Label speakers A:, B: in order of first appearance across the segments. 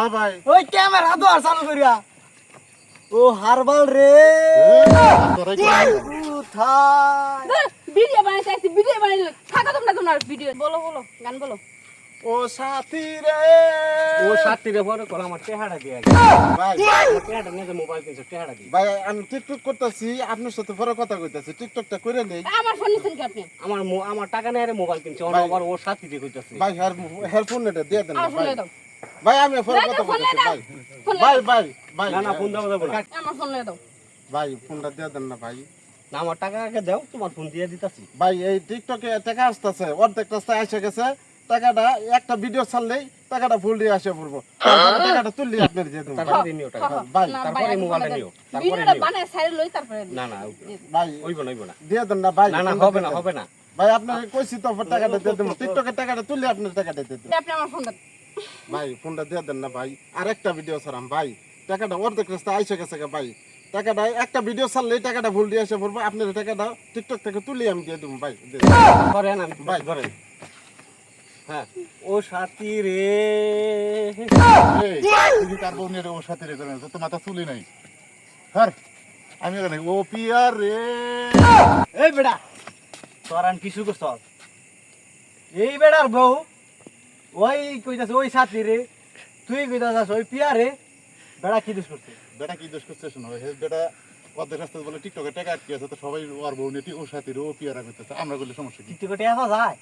A: হ্যাঁ ভাই।
B: ওই ক্যামেরা তো আর চালু করিয়া। ও হারবাল রে। কোথায়
C: ভিডিও বানাইতে আসছি ভিডিও বানাইলে থাকা তোমরা তোমার ভিডিও। বলো বলো গান বলো।
A: ও সাথী রে।
D: ও পরে কল আমার দিয়ে
A: ভাই।
D: নিয়ে মোবাইল কিনছে দিয়ে।
A: ভাই আমি টিকটক করতেছি আপনার সাথে পরে কথা কইতাছি টিকটকটা করে নেই
C: আমার ফোন নিছেন কি আপনি?
D: আমার মো- আমার টাকা নিয়ে আরে মোবাইল কিনছে ও সাথী দিয়ে কইতাছে।
A: ভাই হেয়ার হেয়ারফোন এটা দিয়ে দেন ভাই। ভাই আমি
C: দাও,
A: কথা
C: ফোন
A: কইতাছি
C: দাও।
A: ভাই। ভাই ভাই ভাই।
D: না না ফোন দাও না
C: আমার ফোন দাও।
A: ভাই ফোনটা দিয়ে দেন না ভাই।
D: না আমার টাকা আগে দাও তোমার ফোন দিয়ে দিতাছি।
A: ভাই এই টিকটকে টাকা আসতেছে অর্ধেক রাস্তায় এসে গেছে। টাকাটা একটা ভিডিও ছাড়লেই টাকাটা ফুল দিয়ে আসে পড়ব। টাকাটা তুললি আপনার দিয়ে দেবো।
D: তারপরে নিও টাকা।
A: ভাই,
C: না,
D: তারপরে মোবাইলটা নিও, তারপরে নিও।
C: বানায় সাইড লই তারপরে
D: না না
A: ভাই।
D: হইব না হইব না।
A: দিয়ে দেন না ভাই।
D: না না হবে না হবে না।
A: ভাই আপনার কইছি তো টাকাটা দিয়ে দেবো। টিকটকের টাকাটা তুললে আপনার টাকাটা দিয়ে দেবো।
C: আপনি আমার ফোন দেন
A: ভাই ফোনটা দিয়ে দেন না ভাই। আর একটা ভিডিও ছাড়াম ভাই। টাকাটা অর্ধেক রাস্তা আইসে গেছে গা ভাই। টাকাটা একটা ভিডিও ছাড়লেই টাকাটা ভুল দিয়ে আসে পড়ব। আপনার টাকাটা টিকটক থেকে তুলে আমি দিয়ে দেবো ভাই।
D: আমি
A: ভাই।
D: ধরেন। হ্যাঁ। ও সাথী রে।
E: তুমি কার বউ নিয়ে ওর সাথে রেখে তো মাথা চুলি নাই। হ্যাঁ আমি ও রে।
B: এই বেটা
D: তোর কিছু করছ এই বউ ওই কইতাছে ওই সাথী রে তুই কইতাছাস ওই পিয়া রে বেড়া কি দোষ করছে?
E: বেটা কি দোষ করছে শোনো হে বেটা অর্ধেক রাস্তা বলে টিকটকে টাকা আটকে আছে তো সবাই ওর বউ নিয়ে ওর সাথে রে ও পিয়ারা করতেছে আমরা করলে সমস্যা কি?
D: টিকটকে টেকা যায়?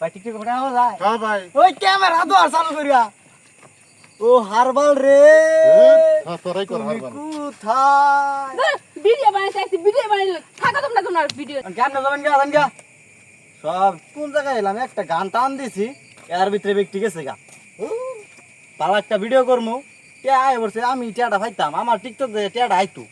D: ভাই টিকটকে টেকা যায়?
A: হ্যাঁ ভাই।
B: ওই ক্যামেরা তো আর চালু করিয়া। ও হারবাল রে।
E: হ্যাঁ তোরাই কর হারবাল।
B: কোথায়?
C: ভিডিও বানাইতে আসছি ভিডিও বানাইলে। থাকা তোমরা তোমার ভিডিও।
B: গা সব কোন জায়গায় এলাম? একটা গান টান দিছি। এর ভিতরে ব্যক্তি গেছে গা। পালা একটা ভিডিও করব টিয়া আয় বলছে, আমি টিয়াটা ফাইতাম, আমার টিকটক টিয়াটা আইতু।